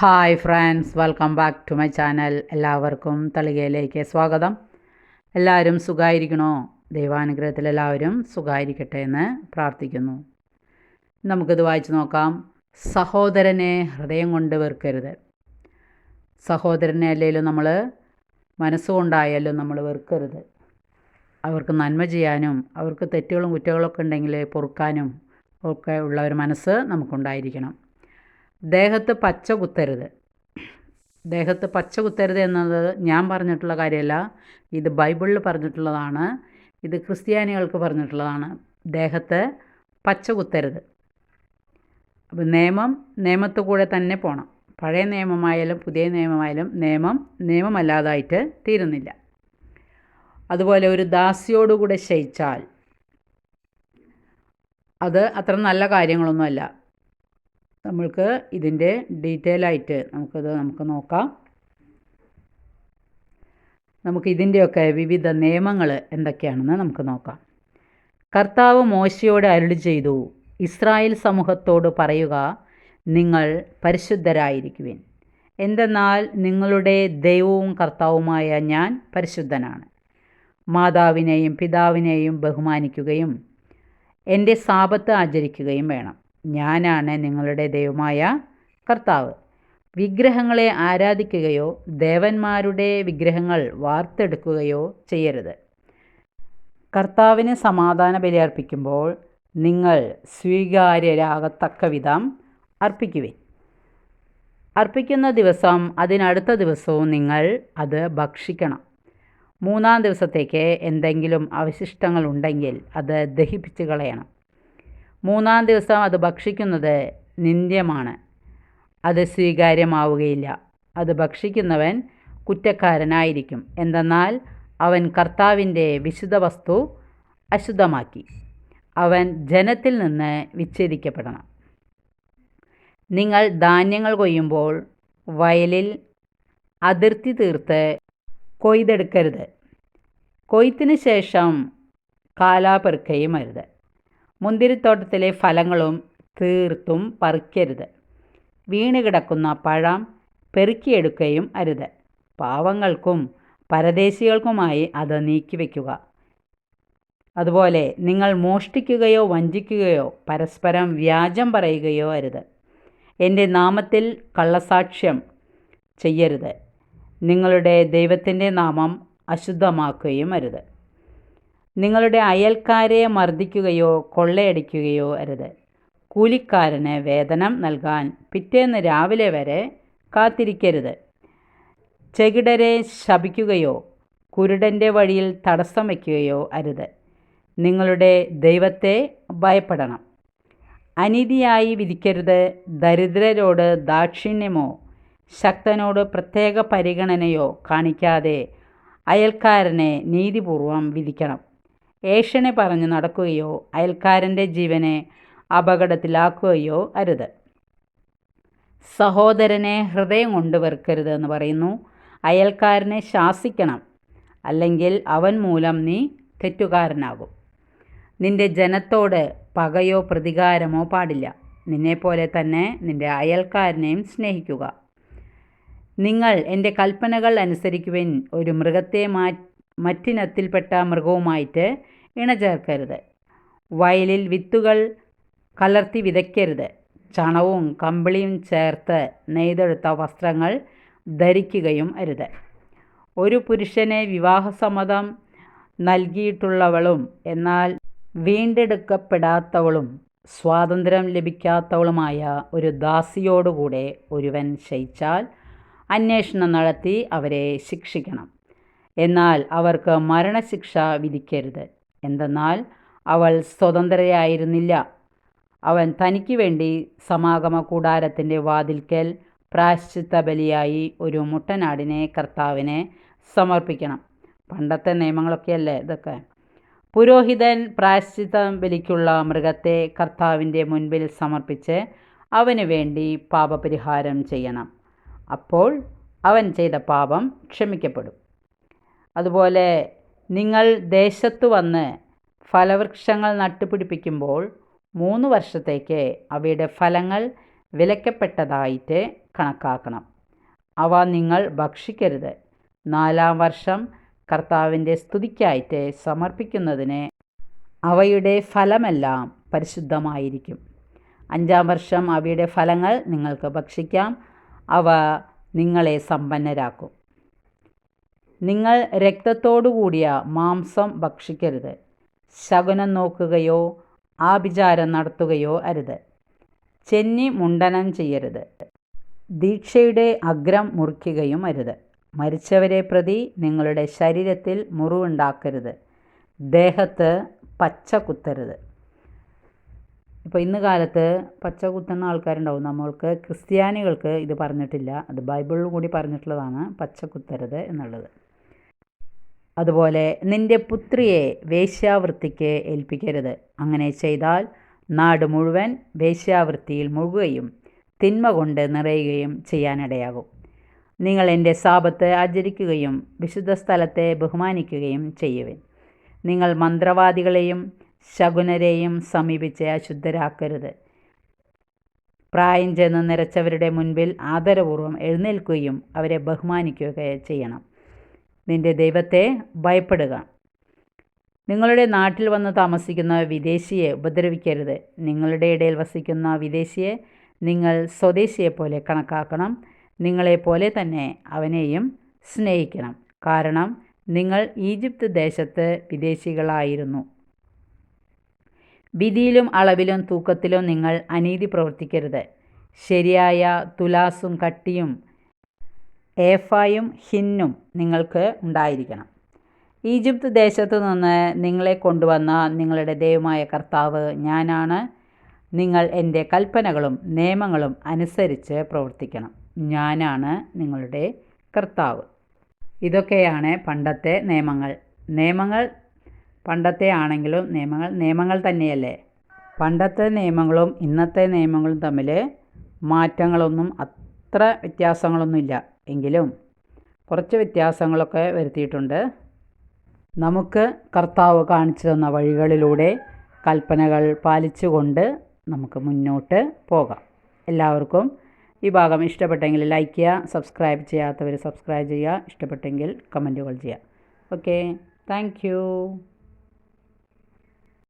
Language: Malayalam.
Hi friends welcome back to my channel എല്ലാവർക്കും തളികയിലേക്ക് സ്വാഗതം. എല്ലാവരും സുഖമായിരിക്കണോ ദൈവാനുഗ്രഹത്തിൽ എല്ലാവരും സുഖമായിരിക്കട്ടെ എന്ന് പ്രാർത്ഥിക്കുന്നു. നമുക്കിത് വായിച്ചു നോക്കാം. സഹോദരനെ ഹൃദയം കൊണ്ട് വെറുക്കരുത്. സഹോദരനെ അല്ലെങ്കിലും നമ്മൾ മനസ്സുകൊണ്ടായാലും നമ്മൾ വെറുക്കരുത്. അവർക്ക് നന്മ ചെയ്യാനും അവർക്ക് തെറ്റുകളും കുറ്റങ്ങളൊക്കെ ഉണ്ടെങ്കിൽ പൊറുക്കാനും ഒക്കെ ഉള്ള ഒരു മനസ്സ് നമുക്കുണ്ടായിരിക്കണം. ദേഹത്ത് പച്ച കുത്തരുത്. ദേഹത്ത് പച്ച കുത്തരുത് എന്നത് ഞാൻ പറഞ്ഞിട്ടുള്ള കാര്യമല്ല. ഇത് ബൈബിളിൽ പറഞ്ഞിട്ടുള്ളതാണ്. ഇത് ക്രിസ്ത്യാനികൾക്ക് പറഞ്ഞിട്ടുള്ളതാണ്. ദേഹത്ത് പച്ച കുത്തരുത്. അപ്പോൾ നിയമം നിയമത്തു കൂടെ തന്നെ പോകണം പഴയ നിയമമായാലും പുതിയ നിയമമായാലും നിയമം നിയമമല്ലാതായിട്ട് തീരുന്നില്ല. അതുപോലെ ഒരു ദാസിയോടുകൂടെ ശയിച്ചാൽ അത് അത്ര നല്ല കാര്യങ്ങളൊന്നുമല്ല. നമ്മൾക്ക് ഇതിന്റെ ഡീറ്റെയിൽ ആയിട്ട് നമുക്കത് നമുക്ക് നോക്കാം. നമുക്ക് ഇതിന്റെയൊക്കെ വിവിധ നിയമങ്ങൾ എന്തൊക്കെയാണെന്ന് നമുക്ക് നോക്കാം. കർത്താവ് മോശയോട് അരുളി ചെയ്തു ഇസ്രായേൽ സമൂഹത്തോട് പറയുക നിങ്ങൾ പരിശുദ്ധരായിരിക്കുവിൻ. എന്തെന്നാൽ നിങ്ങളുടെ ദൈവവും കർത്താവുമായ ഞാൻ പരിശുദ്ധനാണ്. മാതാവിനെയും പിതാവിനെയും ബഹുമാനിക്കുകയും എന്റെ സാപത്ത് ആചരിക്കുകയും വേണം. ഞാനാണ് നിങ്ങളുടെ ദൈവമായ കർത്താവ്. വിഗ്രഹങ്ങളെ ആരാധിക്കുകയോ ദേവന്മാരുടെ വിഗ്രഹങ്ങൾ വാർത്തെടുക്കുകയോ ചെയ്യരുത്. കർത്താവിന് സമാധാന ബലി അർപ്പിക്കുമ്പോൾ നിങ്ങൾ സ്വീകാര്യരാകത്തക്ക വിധം അർപ്പിക്കുവിൻ. അർപ്പിക്കുന്ന ദിവസം അതിനടുത്ത ദിവസവും നിങ്ങൾ അത് ഭക്ഷിക്കണം. മൂന്നാം ദിവസത്തേക്ക് എന്തെങ്കിലും അവശിഷ്ടങ്ങൾ ഉണ്ടെങ്കിൽ അത് ദഹിപ്പിച്ച് കളയണം. മൂന്നാം ദിവസം അത് ഭക്ഷിക്കുന്നത് നിന്ദ്യമാണ്. അത് സ്വീകാര്യമാവുകയില്ല. അത് ഭക്ഷിക്കുന്നവൻ കുറ്റക്കാരനായിരിക്കും. എന്തെന്നാൽ അവൻ കർത്താവിന്റെ വിശുദ്ധ വസ്തു അശുദ്ധമാക്കി. അവൻ ജനത്തിൽ നിന്ന് വിച്ഛേദിക്കപ്പെടണം. നിങ്ങൾ ധാന്യങ്ങൾ കൊയ്യുമ്പോൾ വയലിൽ അതിർത്തി തീർത്ത് കൊയ്തെടുക്കരുത്. കൊയ്ത്തിന് ശേഷം കാലാപെറുക്കയും അരുത്. മുന്തിരിത്തോട്ടത്തിലെ ഫലങ്ങളും തീർത്തും പറിക്കരുത്. വീണ് കിടക്കുന്ന പഴം പെറുക്കിയെടുക്കുകയും അരുത്. പാവങ്ങൾക്കും പരദേശികൾക്കുമായി അത് നീക്കിവെക്കുക അതുപോലെ നിങ്ങൾ മോഷ്ടിക്കുകയോ വഞ്ചിക്കുകയോ പരസ്പരം വ്യാജം പറയുകയോ അരുത്. എന്റെ നാമത്തിൽ കള്ളസാക്ഷ്യം ചെയ്യരുത്. നിങ്ങളുടെ ദൈവത്തിന്റെ നാമം അശുദ്ധമാക്കുകയും അരുത്. നിങ്ങളുടെ അയൽക്കാരെ മർദ്ദിക്കുകയോ കൊള്ളയടിക്കുകയോ അരുത്. കൂലിക്കാരന് വേതനം നൽകാൻ പിറ്റേന്ന് രാവിലെ വരെ കാത്തിരിക്കരുത്. ചെകിടരെ ശപിക്കുകയോ കുരുടന്റെ വഴിയിൽ തടസ്സം വയ്ക്കുകയോ അരുത്. നിങ്ങളുടെ ദൈവത്തെ ഭയപ്പെടണം. അനീതിയായി വിധിക്കരുത്. ദരിദ്രരോട് ദാക്ഷിണ്യമോ ശക്തനോട് പ്രത്യേക പരിഗണനയോ കാണിക്കാതെ അയൽക്കാരനെ നീതിപൂർവം വിധിക്കണം. ഏഷനെ പറഞ്ഞു നടക്കുകയോ അയൽക്കാരന്റെ ജീവനെ അപകടത്തിലാക്കുകയോ അരുത്. സഹോദരനെ ഹൃദയം കൊണ്ട് വെറുക്കരുത് എന്ന് പറയുന്നു. അയൽക്കാരനെ ശാസിക്കണം. അല്ലെങ്കിൽ അവൻ മൂലം നീ തെറ്റുകാരനാകും. നിന്റെ ജനത്തോട് പകയോ പ്രതികാരമോ പാടില്ല. നിന്നെപ്പോലെ തന്നെ നിന്റെ അയൽക്കാരനെയും സ്നേഹിക്കുക. നിങ്ങൾ എന്റെ കൽപ്പനകൾ അനുസരിക്കുവിൻ. ഒരു മൃഗത്തെ മാ മറ്റിനത്തിൽപ്പെട്ട മൃഗവുമായിട്ട് ഇണചേർക്കരുത്. വയലിൽ വിത്തുകൾ കലർത്തി വിതയ്ക്കരുത്. ചണവും കമ്പിളിയും ചേർത്ത് നെയ്തെടുത്ത വസ്ത്രങ്ങൾ ധരിക്കുകയും അരുത്. ഒരു പുരുഷനെ വിവാഹസമ്മതം നൽകിയിട്ടുള്ളവളും എന്നാൽ വീണ്ടെടുക്കപ്പെടാത്തവളും സ്വാതന്ത്ര്യം ലഭിക്കാത്തവളുമായ ഒരു ദാസിയോടുകൂടെ ഒരുവൻ ശയിച്ചാൽ അന്വേഷണം നടത്തി അവരെ ശിക്ഷിക്കണം. എന്നാൽ അവർക്ക് മരണശിക്ഷ വിധിക്കരുത്. എന്തെന്നാൽ അവൾ സ്വതന്ത്രയായിരുന്നില്ല. അവൻ തനിക്ക് വേണ്ടി സമാഗമ കൂടാരത്തിന്റെ വാതിൽക്കൽ പ്രാശ്ചിത്ത ബലിയായി ഒരു മുട്ടനാടിനെ കർത്താവിനെ സമർപ്പിക്കണം. പണ്ടത്തെ നിയമങ്ങളൊക്കെയല്ലേ ഇതൊക്കെ? പുരോഹിതൻ പ്രാശ്ചിത്ത ബലിക്കുള്ള മൃഗത്തെ കർത്താവിന്റെ മുൻപിൽ സമർപ്പിച്ച് അവന് വേണ്ടി പാപപരിഹാരം ചെയ്യണം. അപ്പോൾ അവൻ ചെയ്ത പാപം ക്ഷമിക്കപ്പെടും. അതുപോലെ നിങ്ങൾ ദേശത്തു വന്ന് ഫലവൃക്ഷങ്ങൾ നട്ടുപിടിപ്പിക്കുമ്പോൾ മൂന്ന് വർഷത്തേക്ക് അവയുടെ ഫലങ്ങൾ വിലക്കപ്പെട്ടതായിട്ട് കണക്കാക്കണം. അവ നിങ്ങൾ ഭക്ഷിക്കരുത്. നാലാം വർഷം കർത്താവിന്റെ സ്തുതിക്കായിട്ട് സമർപ്പിക്കുന്നതിന് അവയുടെ ഫലമെല്ലാം പരിശുദ്ധമായിരിക്കും. അഞ്ചാം വർഷം അവയുടെ ഫലങ്ങൾ നിങ്ങൾക്ക് ഭക്ഷിക്കാം. അവ നിങ്ങളെ സമ്പന്നരാക്കും. നിങ്ങൾ രക്തത്തോടുകൂടിയ മാംസം ഭക്ഷിക്കരുത്. ശകുനം നോക്കുകയോ ആഭിചാരം നടത്തുകയോ അരുത്. ചെന്നി മുണ്ടനം ചെയ്യരുത്. ദീക്ഷയുടെ അഗ്രം മുറിക്കുകയും അരുത്. മരിച്ചവരെ പ്രതി നിങ്ങളുടെ ശരീരത്തിൽ മുറിവുണ്ടാക്കരുത്. ദേഹത്ത് പച്ച കുത്തരുത്. ഇപ്പോൾ ഇന്ന് കാലത്ത് പച്ച കുത്തുന്ന ആൾക്കാരുണ്ടാവും. നമ്മൾക്ക് ക്രിസ്ത്യാനികൾക്ക് ഇത് പറഞ്ഞിട്ടില്ല. അത് ബൈബിളിൽ കൂടി പറഞ്ഞിട്ടുള്ളതാണ് പച്ച കുത്തരുത് എന്നുള്ളത്. അതുപോലെ നിന്റെ പുത്രിയെ വേശ്യാവൃത്തിക്ക് ഏൽപ്പിക്കരുത്. അങ്ങനെ ചെയ്താൽ നാട് മുഴുവൻ വേശ്യാവൃത്തിയിൽ മുഴുകുകയും തിന്മ കൊണ്ട് നിറയുകയും ചെയ്യാനിടയാകും. നിങ്ങൾ എന്റെ സാപത്ത് ആചരിക്കുകയും വിശുദ്ധ സ്ഥലത്തെ ബഹുമാനിക്കുകയും ചെയ്യുവിൻ. നിങ്ങൾ മന്ത്രവാദികളെയും ശകുനരെയും സമീപിച്ച് അശുദ്ധരാക്കരുത്. പ്രായം ചെന്ന് നിരച്ചവരുടെ മുൻപിൽ ആദരപൂർവം എഴുന്നേൽക്കുകയും അവരെ ബഹുമാനിക്കുകയും ചെയ്യണം. നിന്റെ ദൈവത്തെ ഭയപ്പെടുക. നിങ്ങളുടെ നാട്ടിൽ വന്ന് താമസിക്കുന്ന വിദേശിയെ ഉപദ്രവിക്കരുത്. നിങ്ങളുടെ ഇടയിൽ വസിക്കുന്ന വിദേശിയെ നിങ്ങൾ സ്വദേശിയെപ്പോലെ കണക്കാക്കണം. നിങ്ങളെപ്പോലെ തന്നെ അവനെയും സ്നേഹിക്കണം. കാരണം നിങ്ങൾ ഈജിപ്ത് ദേശത്ത് വിദേശികളായിരുന്നു. വിധിയിലും അളവിലും തൂക്കത്തിലും നിങ്ങൾ അനീതി പ്രവർത്തിക്കരുത്. ശരിയായ തുലാസും കട്ടിയും ഏഫായും ഹിന്നും നിങ്ങൾക്ക് ഉണ്ടായിരിക്കണം. ഈജിപ്ത് ദേശത്തു നിന്ന് നിങ്ങളെ കൊണ്ടുവന്ന നിങ്ങളുടെ ദൈവമായ കർത്താവ് ഞാനാണ്. നിങ്ങൾ എന്റെ കൽപ്പനകളും നിയമങ്ങളും അനുസരിച്ച് പ്രവർത്തിക്കണം. ഞാനാണ് നിങ്ങളുടെ കർത്താവ്. ഇതൊക്കെയാണ് പണ്ടത്തെ നിയമങ്ങൾ. നിയമങ്ങൾ പണ്ടത്തെ ആണെങ്കിലും നിയമങ്ങൾ നിയമങ്ങൾ തന്നെയല്ലേ? പണ്ടത്തെ നിയമങ്ങളും ഇന്നത്തെ നിയമങ്ങളും തമ്മിൽ മാറ്റങ്ങളൊന്നും അത്ര വ്യത്യാസങ്ങളൊന്നുമില്ല. എങ്കിലും കുറച്ച് വ്യത്യാസങ്ങളൊക്കെ വരുത്തിയിട്ടുണ്ട്. നമുക്ക് കർത്താവ് കാണിച്ചു തന്ന വഴികളിലൂടെ കൽപ്പനകൾ പാലിച്ചുകൊണ്ട് നമുക്ക് മുന്നോട്ട് പോകാം. എല്ലാവർക്കും ഈ ഭാഗം ഇഷ്ടപ്പെട്ടെങ്കിൽ ലൈക്ക് ചെയ്യുക സബ്സ്ക്രൈബ് ചെയ്യാത്തവർ സബ്സ്ക്രൈബ് ചെയ്യുക ഇഷ്ടപ്പെട്ടെങ്കിൽ കമന്റുകൾ ചെയ്യുക. Okay thank